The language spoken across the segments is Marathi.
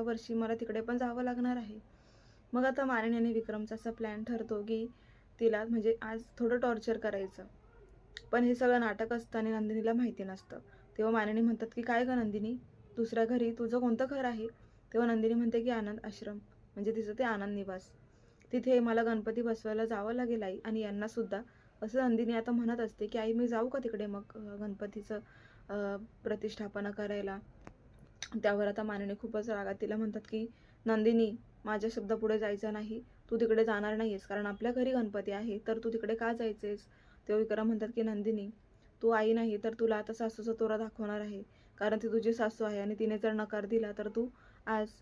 वर्षी मला तिकडे पण जावं लागणार आहे. मग आता मारिनी आणि विक्रमचा असा प्लॅन ठरतो की तिला म्हणजे आज थोडं टॉर्चर करायचं. पण हे सगळं नाटक असतं आणि नंदिनीला माहिती नसतं. तेव्हा मानिनी म्हणतात की काय ग नंदिनी? दुसऱ्या घरी तुझं कोणतं घर आहे? तेव्हा नंदिनी म्हणते की आनंद आश्रम. म्हणजे तिचं ते आनंद निवास. तिथे मला गणपती बसवायला जावं लागेल आई आणि यांना सुद्धा. असं नंदिनी आता म्हणत असते की आई मी जाऊ का तिकडे मग गणपतीचं प्रतिष्ठापना करायला? त्यावर आता मानिनी खूपच रागात तिला म्हणतात की नंदिनी माझ्या शब्द पुढे जायचं नाही. तू तिकडे जाणार नाहीस कारण आपल्या घरी गणपती आहे. तर तू तिकडे का जायचेस? तेव्हा विक्रम म्हणतात की नंदिनी तू आई नाही तर तुला आता सासूचा तोरा दाखवणार आहे. कारण ती तुझी सासू आहे आणि तिने जर नकार दिला तर तू आज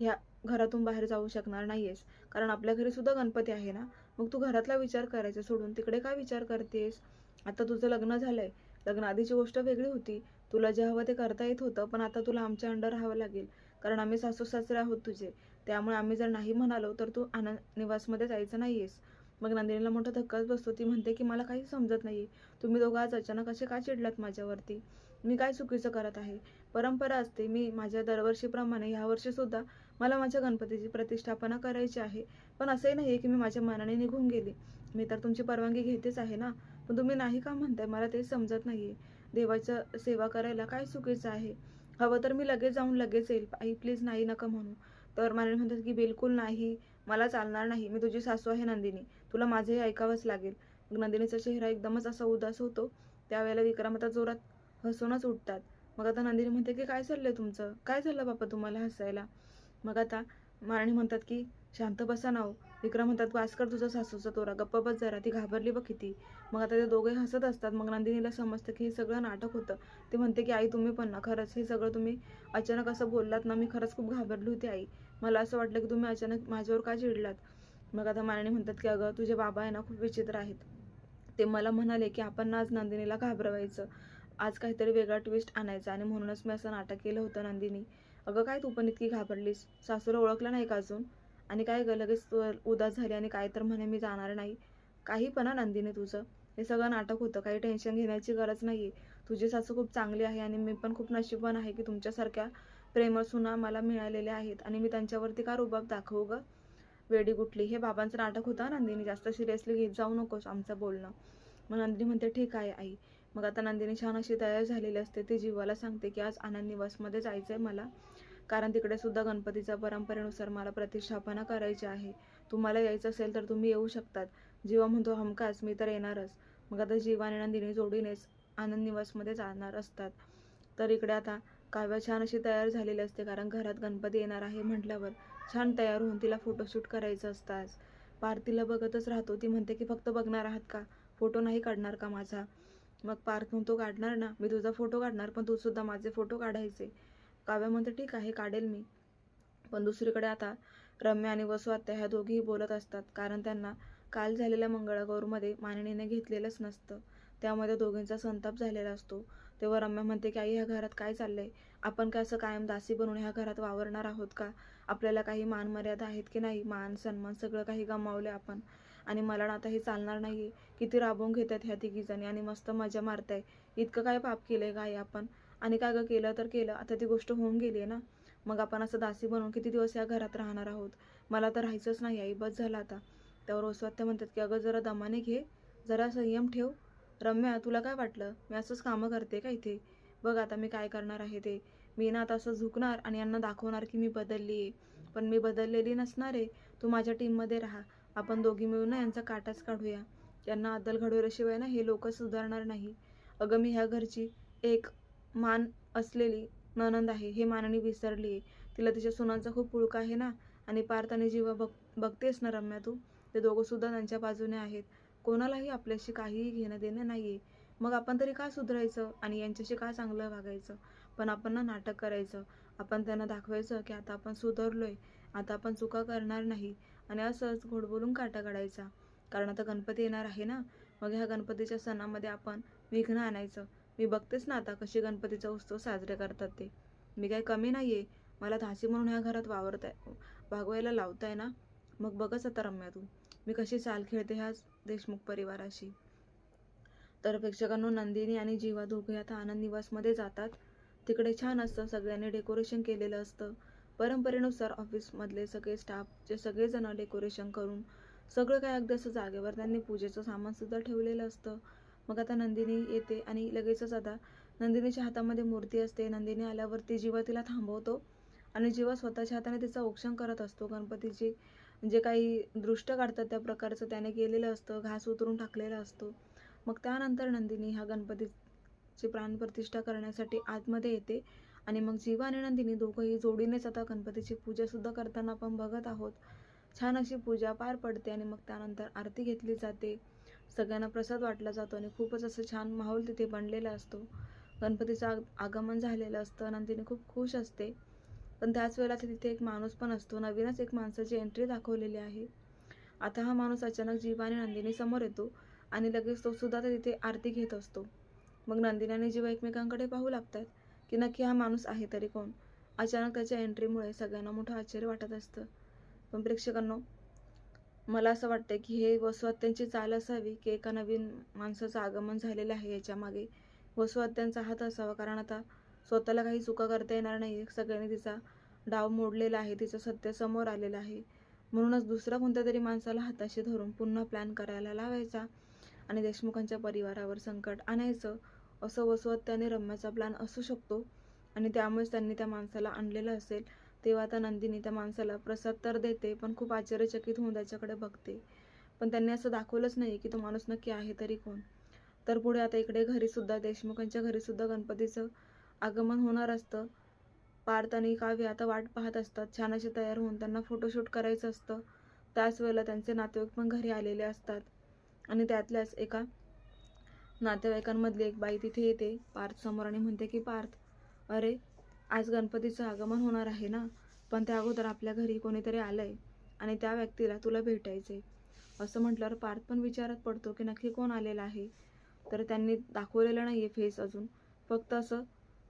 ह्या घरातून बाहेर जाऊ शकणार नाहीयेस. कारण आपल्या घरी सुद्धा गणपती आहे ना? मग तू घरातला विचार करायचा सोडून तिकडे काय विचार करतेस? आता तुझं लग्न झालंय. लग्न आधीची गोष्ट वेगळी होती. तुला जे हवं ते करता येत होतं पण आता तुला आमच्या अंडर राहावं लागेल. कारण आम्ही सासू सासरे आहोत तुझे. त्यामुळे आम्ही जर नाही म्हणालो तर तू आनंद निवासमध्ये जायचं नाहीयेस. मग नंदिनीला मोठा धक्काच बसतो. ती म्हणते की मला काही समजत नाही तुम्ही दोघं आज अचानक असे का चिडलात माझ्यावरती? मी काय चुकीचं करत आहे? परंपरा असते. मी माझ्या दरवर्षीप्रमाणे ह्या वर्षीसुद्धा मला माझ्या गणपतीची प्रतिष्ठापना करायची आहे. पण असंही नाही की मी माझ्या मनाने निघून गेली. मी तर तुमची परवानगी घेतेच आहे ना? पण तुम्ही नाही का म्हणताय? मला ते समजत नाही देवाचा सेवा करायला काय चुकीचं आहे? हवं तर मी लगेच जाऊन लगेच येईल. आई प्लीज नाही नका म्हणू. तर मला म्हणतात की बिलकुल नाही. मला चालणार नाही. मी तुझी सासू आहे नंदिनी. तुला माझंही ऐकावंच लागेल. मग नंदिनीचा चेहरा एकदमच असा उदास होतो. त्यावेळेला विक्रम आता जोरात हसूनच उठतात. मग आता नंदिनी म्हणते की काय चाललंय तुमचं? काय चाललं बापा तुम्हाला हसायला? मग आता मारणी म्हणतात की शांत बसा नाव हो. विक्रम म्हणतात भास्कर तुझा सासूचा तोरा. गप्प बस जरा. ती घाबरली बघ किती. मग आता ते दोघे हसत असतात. मग नंदिनीला समजतं की हे सगळं नाटक होतं. ते म्हणते की आई तुम्ही पण ना. खरंच हे सगळं तुम्ही अचानक असं बोललात ना मी खरंच खूप घाबरली होती आई. मला असं वाटलं की तुम्ही अचानक माझ्यावर का चिडलात? मग आता मारणी म्हणतात की अगं तुझे बाबा आहे ना खूप विचित्र आहेत. ते मला म्हणाले की आपण आज नंदिनीला घाबरवायचं. आज काहीतरी वेगळा ट्विस्ट आणायचा आणि म्हणूनच मी असं नाटक केलं होतं नंदिनी. अगं काय तू पण इतकी घाबरलीस? सासूला ओळखलं नाही का अजून? आणि काय ग लगेच उदास झाली आणि काय तर म्हणे मी जाणार नाही. काही पण हा नंदिनी तुझं. हे सगळं नाटक होतं काही टेन्शन घेण्याची गरज नाही तुझी सासू खूप चांगली आहे आणि मी पण खूप नशीबवान आहे की तुमच्यासारख्या प्रेमळ सुना मला मिळालेल्या आहेत आणि मी त्यांच्यावरती का रुबाब दाखवू ग? वेडी गुटली हे बाबांचं नाटक होतं नंदिनी. जास्त सिरियसली घेत जाऊ नकोस आमचं बोलणं. मग नंदिनी म्हणते ठीक आहे आई. मग आता नंदिनी छान अशी तयार झालेली असते. ती जीवाला सांगते की आज आनंद निवासमध्ये जायचं आहे मला. कारण तिकडे सुद्धा गणपतीच्या परंपरेनुसार मला प्रतिष्ठापना करायची आहे. तुम्हाला यायचं असेल तर तुम्ही येऊ शकतात. जीवा म्हणतो हमखास मी तर येणारच. मग आता जीवा नंदिनी जोडीनेच आनंद निवासमध्ये जाणार असतात. तर इकडे आता काव्या छान अशी तयार झालेली असते कारण घरात गणपती येणार आहे म्हटल्यावर छान तयार होऊन तिला फोटोशूट करायचं असतात पार्थीला बघतच राहतो. ती म्हणते की फक्त बघणार आहात का? फोटो नाही काढणार का माझा? मग पार्थ म्हणतो काढणार ना. मी तुझा फोटो काढणार पण तू सुद्धा माझे फोटो काढायचे. काव्या म्हणते ठीक आहे काढेल मी. पण दुसरीकडे आता रम्या आणि वसू आत्या ह्या दोघीही बोलत असतात कारण त्यांना काल झालेल्या मंगळागौरमध्ये मानिनीने घेतलेलंच नसतं. त्यामध्ये दोघींचा संताप झालेला असतो. तेव्हा रम्या म्हणते की आई ह्या घरात काय चाललंय? आपण काय असं कायम दासी बनून ह्या घरात वावरणार आहोत का? आपल्याला काही मान मर्यादा आहेत की नाही? मान सन्मान सगळं काही गमावले आपण. आणि मला ना आता हे चालणार नाही किती राबवून घेतात ह्या तिघीजणी आणि मस्त मजा मारताय. इतकं काय पाप केलंय काय आपण? आणि काय गं केलं तर केलं. आता ती गोष्ट होऊन गेली आहे ना. मग आपण असं दासी बनवून किती दिवस या घरात राहणार आहोत? मला तर राहायचंच नाही आई बस झालं आता. त्यावर ओसवात्या म्हणतात की अगं जरा दमाने घे. जरा संयम ठेव. रम्या तुला काय वाटलं? मी असंच कामं करते का इथे? बघ आता मी काय करणार आहे ते. मी ना आता असं झुकणार आणि यांना दाखवणार की मी बदलली आहे. पण मी बदललेली नसणार आहे. तू माझ्या टीममध्ये राहा. आपण दोघी मिळून ना यांचा काटाच काढूया. यांना अद्दल घडवल्याशिवाय ना हे लोक सुधारणार नाही. अगं मी ह्या घरची एक मान असलेली ननंद आहे हे मानाने विसरली आहे. तिला तिच्या सुनांचा खूप पुळका आहे ना? आणि पार्थ आणि जीवा बघ बघतेस ना रम्या तू ते दोघं सुद्धा त्यांच्या बाजूने आहेत. कोणालाही आपल्याशी काहीही घेणं देणं नाही आहे मग आपण तरी का सुधारायचं? आणि यांच्याशी का चांगलं वागायचं? पण आपण ना नाटक करायचं. आपण त्यांना दाखवायचं की आता आपण सुधारलोय. आता आपण चुका करणार नाही. आणि असंच घोडबोलून काटा काढायचा. कारण आता गणपती येणार आहे ना? मग ह्या गणपतीच्या सणामध्ये आपण विघ्न आणायचं. मी बघतेच ना आता कशी गणपतीचा उत्सव साजरे करतात ते. मी काही कमी नाही आहे मला धासी म्हणून ह्या घरात वावरताय वागवायला लावताय ना? मग बघच आता रम्या तू. मी कशी चाल खेळते ह्या देशमुख परिवाराशी. तर प्रेक्षकांनो नंदिनी आणि जीवा दोघे आता आनंद निवासमध्ये जातात. तिकडे छान असतं सगळ्यांनी डेकोरेशन केलेलं असतं. परंपरेनुसार ऑफिसमधले सगळे स्टाफ जे सगळेजण डेकोरेशन करून सगळं काय अगदी असं जागेवर त्यांनी पूजेचं सामानसुद्धा ठेवलेलं असतं. मग आता नंदिनी येते आणि लगेचच आता नंदिनीच्या हातामध्ये मूर्ती असते. नंदिनी आल्यावरती जीवा तिला थांबवतो आणि जीवा स्वतःच्या हाताने तिचा औक्षण करत असतो गणपतीची जे काही दृष्ट काढतात त्या प्रकारचं त्याने केलेलं असतं घास उतरून टाकलेला असतो. मग त्यानंतर नंदिनी हा गणपतीची प्राणप्रतिष्ठा करण्यासाठी आतमध्ये येते आणि मग जीवा आणि नंदिनी दोघंही जोडीनेच आता गणपतीची पूजासुद्धा करताना आपण बघत आहोत. छान अशी पूजा पार पडते आणि मग त्यानंतर आरती घेतली जाते. सगळ्यांना प्रसाद वाटला जातो आणि खूपच असं छान माहोल तिथे बनलेला असतो. गणपतीचं आग आगमन झालेलं असतं नंदिनी खूप खुश असते. पण त्याच वेळेला तिथे एक माणूस पण असतो. नवीनच एक माणसाची एंट्री दाखवलेली आहे. आता हा माणूस अचानक जीव आणि नंदिनी समोर येतो आणि लगेच तो सुद्धा तिथे आरती घेत असतो. मग नंदिनी आणि जीवा एकमेकांकडे पाहू लागतात की नक्की हा माणूस आहे तरी कोण? अचानक त्याच्या एंट्रीमुळे सगळ्यांना मोठं आश्चर्य वाटत असतं. पण प्रेक्षकांनो मला असं वाटतं की हे वसुहत्यांची चाल असावी की एका नवीन माणसाचं आगमन झालेलं आहे याच्यामागे. वसुहत्यांचा हात असावा कारण आता स्वतःला काही चुका करता येणार नाही सगळ्यांनी तिचा डाव मोडलेला आहे तिचं सत्य समोर आलेलं आहे. म्हणूनच दुसरा कोणत्या तरी माणसाला हाताशी धरून पुन्हा प्लॅन करायला लावायचा आणि देशमुखांच्या परिवारावर संकट आणायचं असं वसुहत्याने रम्याचा प्लॅन असू शकतो. आणि त्यामुळेच त्यांनी त्या माणसाला आणलेलं असेल. तेव्हा आता नंदिनी त्या माणसाला प्रसाद तर देते पण खूप आश्चर्यचकित होऊन त्याच्याकडे बघते. पण त्यांनी असं दाखवलंच नाही की तो माणूस नक्की आहे तरी कोण. तर पुढे आता इकडे घरीसुद्धा देशमुखांच्या घरीसुद्धा गणपतीचं आगमन होणार असतं. पार्थ आणि काव्य आता वाट पाहत असतात. छान असे तयार होऊन त्यांना फोटोशूट करायचं असतं. त्याच वेळेला त्यांचे नातेवाईक पण घरी आलेले असतात. आणि त्यातल्याच एका नातेवाईकांमधली एक बाई तिथे येते. पार्थ समोर आणि म्हणते की पार्थ अरे आज गणपतीचं आगमन होणार आहे ना? पण त्या अगोदर आपल्या घरी कोणीतरी आलंय आणि त्या व्यक्तीला तुला भेटायचंय. असं म्हटल्यावर पार्थ पण विचारात पडतो की नक्की कोण आलेला आहे? तर त्यांनी दाखवलेलं नाही आहे फेस अजून. फक्त असं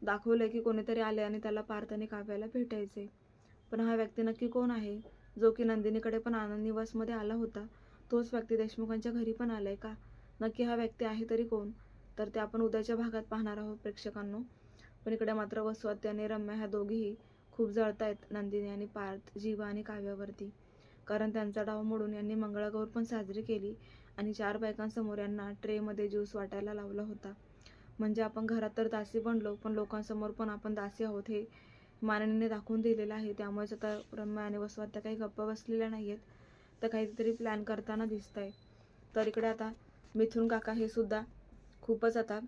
दाखवलं की कोणीतरी आले आणि त्याला पार्थ आणि काव्याला भेटायचे पण हा व्यक्ती नक्की कोण आहे? जो की नंदिनीकडे पण आनंद निवासमध्ये आला होता तोच व्यक्ती देशमुखांच्या घरी पण आलाय का? नक्की हा व्यक्ती आहे तरी कोण? तर ते आपण उद्याच्या भागात पाहणार आहोत प्रेक्षकांनो. पण इकडे मात्र वसुहत्या आणि रम्या ह्या दोघीही खूप जळतायत नंदिनी आणि पार्थ जीवा आणि काव्यावरती. कारण त्यांचा डाव मोडून यांनी मंगळागौर पण साजरी केली आणि चार बायकांसमोर यांना ट्रेमध्ये ज्यूस वाटायला लावला होता. म्हणजे आपण घरात तर दासी बनलो पण लोकांसमोर पण आपण दासी आहोत हे माननीने दाखवून दिलेलं आहे. त्यामुळेच आता रम्या आणि वसुहत्या काही गप्प बसलेल्या नाही आहेत तर काहीतरी प्लॅन करताना दिसत आहे तर इकडे आता मिथून काका हे सुद्धा खूपच आता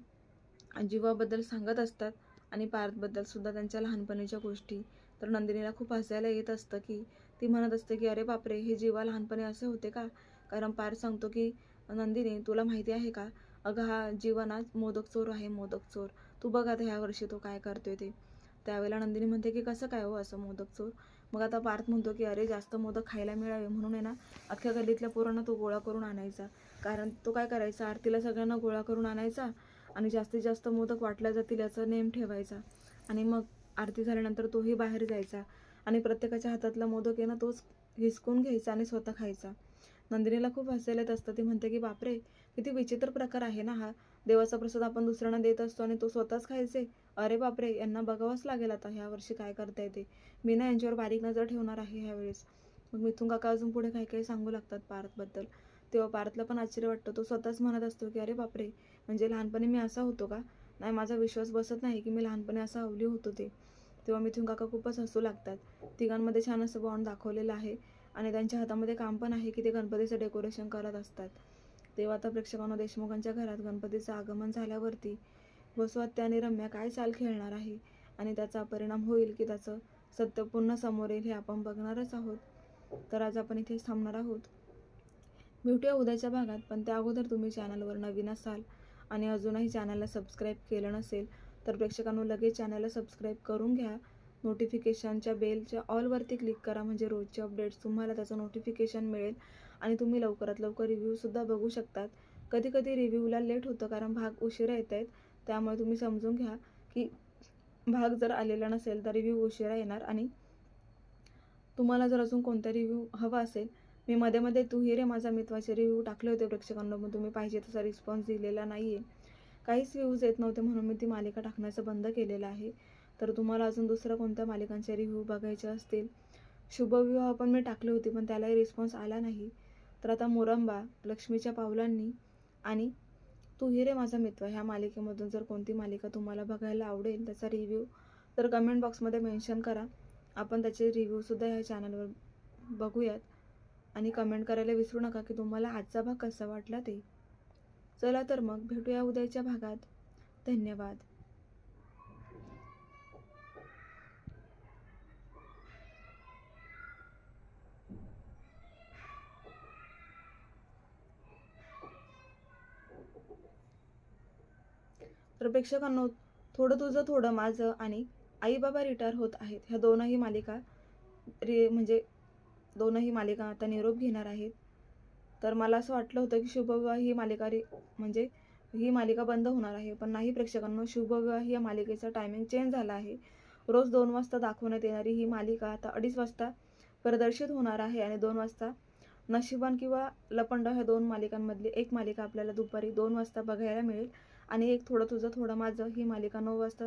जीवाबद्दल सांगत असतात. आणि पार्थबद्दल सुद्धा त्यांच्या लहानपणीच्या गोष्टी. तर नंदिनीला खूप हसायला येत असतं की ती म्हणत असते की अरे बापरे हे जीवा लहानपणी असे होते का? कारण पार्थ सांगतो की नंदिनी तुला माहिती आहे का? अगं हा जीवनात मोदक चोर आहे मोदक चोर. तू बघ आता ह्या वर्षी तो काय करतोय ते. त्यावेळेला नंदिनी म्हणते की कसं काय हो असं मोदक चोर? मग आता पार्थ म्हणतो की अरे जास्त मोदक खायला मिळावे. म्हणून आहे ना अख्ख्या गल्लीतल्या पोरांना तो गोळा करून आणायचा. कारण तो काय करायचा? आरतीला सगळ्यांना गोळा करून आणायचा. आणि जास्तीत जास्त मोदक वाटल्या जातील याचा नेम ठेवायचा. आणि मग आरती झाल्यानंतर तोही बाहेर जायचा. आणि प्रत्येकाच्या हातातला मोदक आहे ना तोच हिसकून घ्यायचा आणि स्वतः खायचा. नंदिनीला खूप हसायला येत असतं. ती म्हणते की बापरे किती विचित्र प्रकार आहे ना हा. देवाचा प्रसाद आपण दुसऱ्यांना देत असतो आणि तो स्वतःच खायचे. अरे बापरे यांना बघावंच लागेल आता ह्या वर्षी काय करता येते मी ना यांच्यावर बारीक नजर ठेवणार आहे ह्यावेळेस. मग मिथून काका अजून पुढे काही काही सांगू लागतात पार्थबद्दल तेव्हा पार्थला पण आश्चर्य वाटतं. तो स्वतःच म्हणत असतो की अरे बापरे म्हणजे लहानपणी मी असा होतो का? नाही माझा विश्वास बसत नाही की मी लहानपणी असा अवली होतो ते तेव्हा मिथून काका खूपच हसू लागतात. तिघांमध्ये छान असं बॉन्ड दाखवलेलं आहे आणि त्यांच्या हातामध्ये काम पण आहे की ते गणपतीचं डेकोरेशन करत असतात. तेव्हा आता प्रेक्षकांना देशमुखांच्या घरात गणपतीचं आगमन झाल्यावरती वसुहत्या आणि रम्या काय चाल खेळणार आहे आणि त्याचा परिणाम होईल की त्याचं सत्य पुन्हा समोर येईल हे आपण बघणारच आहोत. तर आज आपण इथेच थांबणार आहोत. भेटूया उद्याच्या भागात पण त्या अगोदर तुम्ही चॅनलवर नवीन असाल आणि अजूनही चॅनलला सबस्क्राईब केलं नसेल तर प्रेक्षकांनो लगेच चॅनलला सबस्क्राईब करून घ्या. नोटिफिकेशनच्या बेलच्या ऑलवरती क्लिक करा म्हणजे रोजचे अपडेट्स तुम्हाला त्याचं नोटिफिकेशन मिळेल आणि तुम्ही लवकरात लवकर रिव्ह्यूसुद्धा बघू शकतात. कधी कधी रिव्ह्यूला लेट होतं कारण भाग उशिरा येत आहेत त्यामुळे तुम्ही समजून घ्या की भाग जर आलेला नसेल तर रिव्ह्यू उशिरा येणार आणि तुम्हाला जर अजून कोणता रिव्ह्यू हवा असेल मी मध्ये मध्ये तू रे माझा मित्वाचे रिव्ह्यू टाकले होते प्रेक्षकांना पण तुम्ही पाहिजे तसा रिस्पॉन्स दिलेला नाही आहे काहीच व्ह्यूज येत नव्हते म्हणून मी ती मालिका टाकण्याचं बंद केलेलं आहे. तर तुम्हाला अजून दुसऱ्या कोणत्या मालिकांचे रिव्ह्यू बघायचे असतील? शुभविवाह पण मी टाकले होते पण त्यालाही रिस्पॉन्स आला नाही. तर आता मोरंबा लक्ष्मीच्या पावलांनी आणि तू हिरे माझा मित्र ह्या मालिकेमधून जर कोणती मालिका तुम्हाला बघायला आवडेल त्याचा रिव्ह्यू तर कमेंट बॉक्समध्ये मेन्शन करा. आपण त्याचे रिव्ह्यूसुद्धा ह्या चॅनलवर बघूयात. आणि कमेंट करायला विसरू नका की तुम्हाला आजचा भाग कसा वाटला ते. चला तर मग भेटूया उद्याच्या भागात. धन्यवाद. तर प्रेक्षकांनो थोडं तुझं थोडं माझं आणि आई बाबा रिटायर होत आहेत ह्या दोनही मालिका रि म्हणजे दोनही मालिका आता निरोप घेणार आहेत. तर मला असं वाटलं होतं की शुभविवाह ही मालिका रि म्हणजे ही मालिका बंद होणार आहे. पण नाही प्रेक्षकांनो शुभविवाह या मालिकेचा टायमिंग चेंज झाला आहे. रोज दोन वाजता दाखवण्यात येणारी ही मालिका आता अडीच वाजता प्रदर्शित होणार आहे आणि दोन वाजता नशिबान किंवा लपंड ह्या दोन मालिकांमधली एक मालिका आपल्याला दुपारी दोन वाजता बघायला मिळेल. आणि एक थोडं तुझं थोडं माझं ही मालिका नऊ वाजता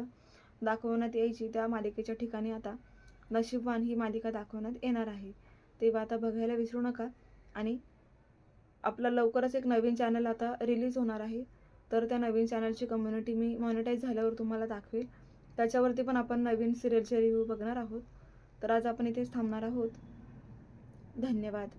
दाखवण्यात यायची. त्या मालिकेच्या ठिकाणी आता नशीबवान ही मालिका दाखवण्यात येणार आहे. तेव्हा आता बघायला विसरू नका. आणि आपला लवकरच एक नवीन चॅनल आता रिलीज होणार आहे. तर त्या नवीन चॅनलची कम्युनिटी मी मॉनिटाईज झाल्यावर तुम्हाला दाखवेल. त्याच्यावरती पण आपण नवीन सिरियलचे रिव्ह्यू बघणार आहोत. तर आज आपण इथेच थांबणार आहोत. धन्यवाद.